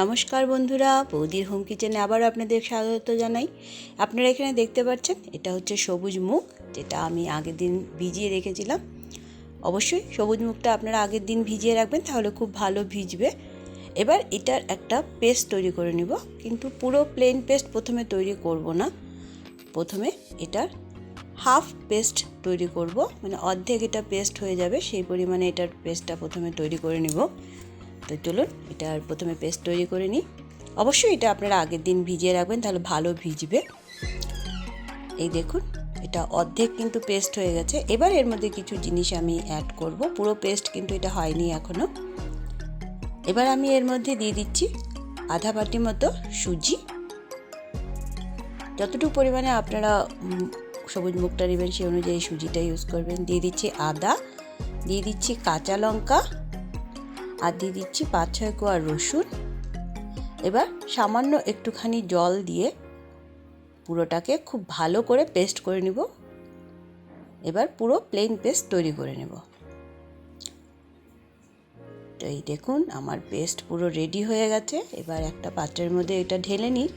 নমস্কার বন্ধুরা বৌদির হোম কিচেনে আবারও আপনাদের স্বাগত জানাই। আপনারা এখানে দেখতে পাচ্ছেন, এটা হচ্ছে সবুজ মুখ, যেটা আমি আগের দিন ভিজিয়ে রেখেছিলাম। অবশ্যই সবুজ মুখটা আপনারা আগের দিন ভিজিয়ে রাখবেন, তাহলে খুব ভালো ভিজবে। এবার এটার একটা পেস্ট তৈরি করে নিব, কিন্তু পুরো প্লেন পেস্ট প্রথমে তৈরি করব না। প্রথমে এটার হাফ পেস্ট তৈরি করব মানে অর্ধেক এটা পেস্ট হয়ে যাবে, সেই পরিমাণে এটার পেস্টটা প্রথমে তৈরি করে নিব। তো চলুন এটার প্রথমে পেস্ট তৈরি করে নিই। অবশ্যই এটা আপনারা আগের দিন ভিজিয়ে রাখবেন, তাহলে ভালো ভিজবে। এই দেখুন, এটা অর্ধেক কিন্তু পেস্ট হয়ে গেছে। এবার এর মধ্যে কিছু জিনিস আমি অ্যাড করব। পুরো পেস্ট কিন্তু এটা হয়নি এখনও এবার আমি এর মধ্যে দিয়ে দিচ্ছি আধা বাটি মতো সুজি। যতটুকু পরিমাণে আপনারা সবুজ মুখটা নেবেন সেই অনুযায়ী সুজিটা ইউজ করবেন। দিয়ে দিচ্ছি আদা, দিয়ে দিচ্ছি কাঁচা লঙ্কা আর দিয়ে দিচ্ছি পাঁচ, ছয় কোয়া রসুন। এবার সামান্য একটুখানি জল দিয়ে পুরোটাকে খুব ভালো করে পেস্ট করে নিব। এবার পুরো প্লেন পেস্ট তৈরি করে নেব। তো এই দেখুন, আমার পেস্ট পুরো রেডি হয়ে গেছে। এবার একটা পাত্রের মধ্যে এটা ঢেলে নিই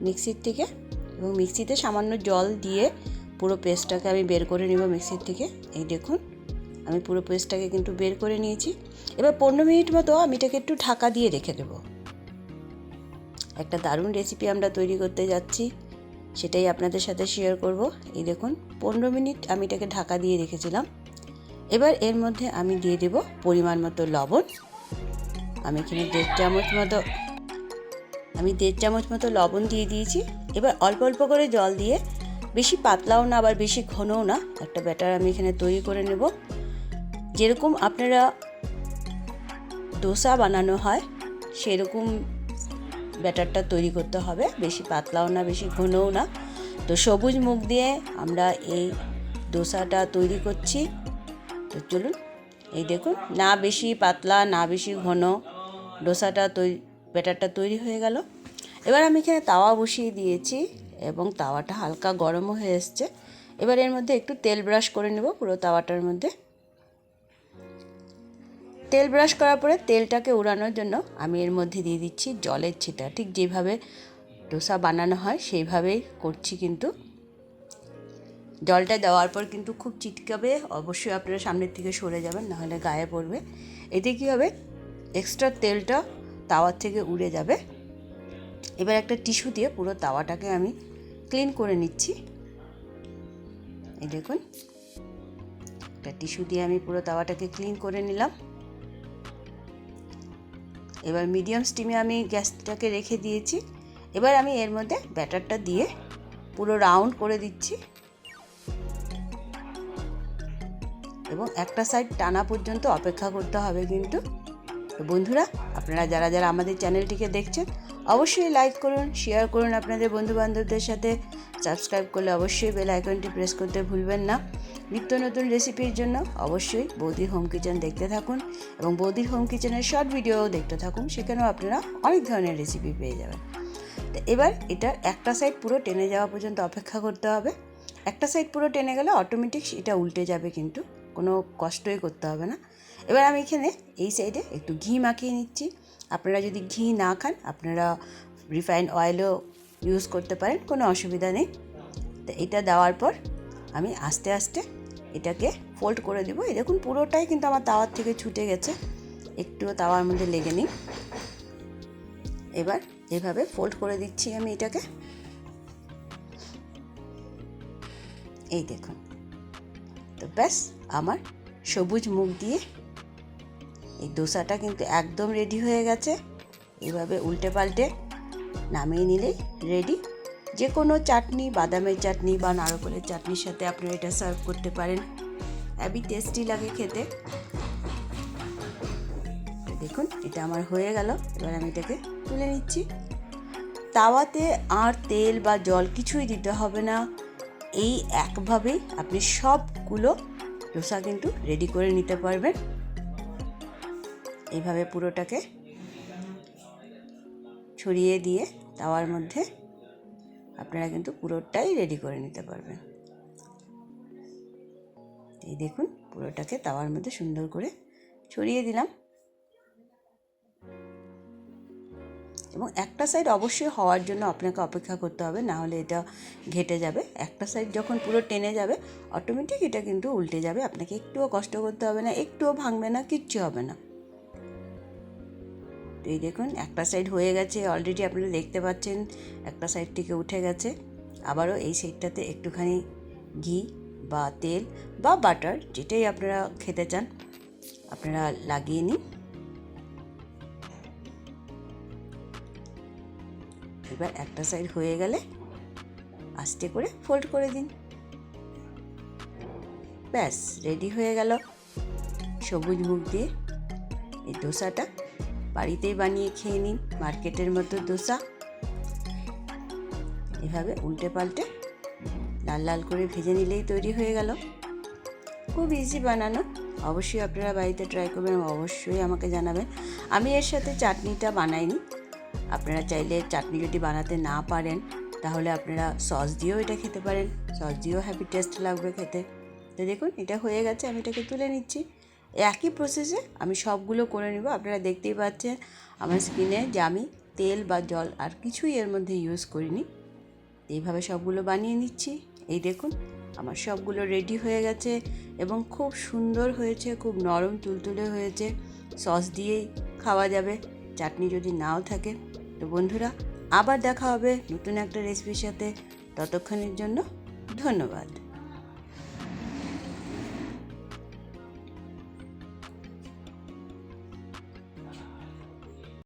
মিক্সির থেকে। এবং মিক্সিতে সামান্য জল দিয়ে পুরো পেস্টটাকে আমি বের করে নেব মিক্সির থেকে। এই দেখুন আমি পুরো পেস্টটাকে কিন্তু বের করে নিয়েছি। এবার পনেরো মিনিট মতো আমি এটাকে একটু ঢাকা দিয়ে রেখে দেবো। একটা দারুণ রেসিপি আমরা তৈরি করতে যাচ্ছি। সেটাই আপনাদের সাথে শেয়ার করব। এই দেখুন, পনেরো মিনিট আমি এটাকে ঢাকা দিয়ে রেখেছিলাম। এবার এর মধ্যে আমি দিয়ে দেব পরিমাণ মতো লবণ। আমি এখানে দেড় চামচ মতো আমি দেড় চামচ মতো লবণ দিয়ে দিয়েছি। এবার অল্প অল্প করে জল দিয়ে বেশি পাতলাও না, আবার বেশি ঘনও না। একটা ব্যাটার আমি এখানে তৈরি করে নেব। যেরকম আপনারা ডোসা বানানো হয়, সেরকম ব্যাটারটা তৈরি করতে হবে। বেশি পাতলাও না, বেশি ঘনও না। তো সবুজ মুখ দিয়ে আমরা এই ডোসাটা তৈরি করছি। তো চলুন, এই দেখুন, না বেশি পাতলা, না বেশি ঘন ডোসাটা তৈরি ব্যাটারটা তৈরি হয়ে গেল। এবার আমি এখানে তাওয়া বসিয়ে দিয়েছি এবং তাওয়াটা হালকা গরমও হয়ে এসছে। এবার এর মধ্যে একটু তেল ব্রাশ করে নেব পুরো তাওয়াটার মধ্যে। তেল ব্রাশ করার পরে তেলটাকে উড়ানোর জন্য আমি এর মধ্যে দিয়ে দিচ্ছি জলের ছিটা। ঠিক যেভাবে ডোসা বানানো হয়, সেইভাবেই করছি কিন্তু। জলটা দেওয়ার পর কিন্তু খুব চিটকাবে, অবশ্যই আপনারা সামনের থেকে সরে যাবেন, নাহলে গায়ে পড়বে। এতে কী হবে? এক্সট্রা তেলটা তাওয়ার থেকে উড়ে যাবে। এবার একটা টিস্যু দিয়ে পুরো তাওয়াটাকে আমি ক্লিন করে নিচ্ছি। এই দেখুন, একটা টিস্যু দিয়ে আমি পুরো তাওয়াটাকে ক্লিন করে নিলাম। এবার মিডিয়াম স্টিমে আমি গ্যাসটাকে রেখে দিয়েছি। এবার আমি এর মধ্যে ব্যাটারটা দিয়ে পুরো রাউন্ড করে দিচ্ছি। এবং একটা সাইড টানা পর্যন্ত অপেক্ষা করতে হবে কিন্তু। বন্ধুরা, আপনারা যারা যারা আমাদের চ্যানেলটিকে দেখছেন অবশ্যই লাইক করুন শেয়ার করুন আপনাদের বন্ধুবান্ধবদের সাথে। সাবস্ক্রাইব করলে অবশ্যই বেল আইকনটি প্রেস করতে ভুলবেন না। নিত্য নতুন রেসিপির জন্য অবশ্যই বৌদির হোম কিচেন দেখতে থাকুন এবং বৌদির হোম কিচেনের শর্ট ভিডিও দেখতে থাকুন, সেখানেও আপনারা অনেক ধরনের রেসিপি পেয়ে যাবেন। তো এবার এটা একটা সাইড পুরো টেনে যাওয়া পর্যন্ত অপেক্ষা করতে হবে। একটা সাইড পুরো টেনে গেলে অটোমেটিক এটা উল্টে যাবে কিন্তু, কোনো কষ্টই করতে হবে না। এবার আমি এখানে এই সাইডে একটু ঘি মাখিয়ে নিচ্ছি। আপনারা যদি ঘি না খান, আপনারা রিফাইন্ড অয়েলও ইউজ করতে পারেন, কোনো অসুবিধা নেই। তো এটা দেওয়ার পর আমি আস্তে আস্তে এটাকে ফোল্ড করে দেবো। এই দেখুন, পুরোটাই কিন্তু আমার তাওয়ার থেকে ছুটে গেছে। একটুও তাওয়ার মধ্যে লেগে নেই। এবার এভাবে ফোল্ড করে দিচ্ছি আমি এটাকে। এই দেখুন। তো ব্যাস, আমার সবুজ মুখ দিয়ে এই দোসাটা কিন্তু একদম রেডি হয়ে গেছে। এভাবে উল্টে পাল্টে নামিয়ে নিলেই রেডি যে কোনো চাটনি, বাদামের চাটনি বা নারকেলের চাটনির সাথে আপনারা এটা সার্ভ করতে পারেন। হ্যাভি টেস্টি লাগে খেতে। দেখুন, এটা আমার হয়ে গেল। এবার আমি এটাকে তুলে নিচ্ছি। তাওয়াতে আর তেল বা জল কিছুই দিতে হবে না। এই একভাবেই আপনি সবগুলো ডোসা কিন্তু রেডি করে নিতে পারবেন। এইভাবে পুরোটাকে ছড়িয়ে দিয়ে তাওয়ার মধ্যে আপনারা কিন্তু পুরোটাই রেডি করে নিতে পারবেন। এই দেখুন, পুরোটাকে তাওয়ার মধ্যে সুন্দর করে ছড়িয়ে দিলাম। এবং একটা সাইড অবশ্যই হওয়ার জন্য আপনাকে অপেক্ষা করতে হবে, না হলে এটা ঘেটে যাবে। একটা সাইড যখন পুরো টেনে যাবে অটোমেটিক এটা কিন্তু উল্টে যাবে। আপনাকে একটুও কষ্ট করতে হবে না, একটুও ভাঙবে না, কিচ্ছু হবে না। এই দেখুন, একটা সাইড হয়ে গেছে অলরেডি আপনারা দেখতে পাচ্ছেন, একটা সাইড থেকে উঠে গেছে। আবারও এই সাইডটাতে একটুখানি ঘি বা তেল বা বাটার যেটাই আপনারা খেতে চান, আপনারা লাগিয়ে নিন। এবার একটা সাইড হয়ে গেলে আস্তে করে ফোল্ড করে দিন। ব্যাস রেডি হয়ে গেল। সবুজ মুখ দিয়ে এই দোসাটা। বাড়িতেই বানিয়ে খেয়ে নিন, মার্কেটের মতো দোসা। এভাবে উল্টে পাল্টে লাল লাল করে ভেজে নিলেই তৈরি হয়ে গেল। খুব ইজি বানানো। অবশ্যই আপনারা বাড়িতে ট্রাই করবেন, অবশ্যই আমাকে জানাবেন। আমি এর সাথে চাটনিটা বানাইনি। আপনারা চাইলে চাটনি যদি বানাতে না পারেন, তাহলে আপনারা সস দিয়েও এটা খেতে পারেন। সস দিয়েও হ্যাপি টেস্ট লাগবে খেতে। তো দেখুন, এটা হয়ে গেছে, আমি এটাকে তুলে নিচ্ছি। একই প্রসেসে আমি সবগুলো করে নেব। আপনারা দেখতেই পাচ্ছেন আমার স্কিনে যে আমি তেল বা জল আর কিছুই এর মধ্যে ইউজ করিনি। এইভাবে সবগুলো বানিয়ে নিচ্ছি। এই দেখুন, আমার সবগুলো রেডি হয়ে গেছে এবং খুব সুন্দর হয়েছে, খুব নরম তুলতুলে হয়েছে। সস দিয়েই খাওয়া যাবে। চাটনি যদি নাও থাকে, তো বন্ধুরা আবার দেখা হবে নতুন একটা রেসিপির সাথে। ততক্ষণের জন্য ধন্যবাদ।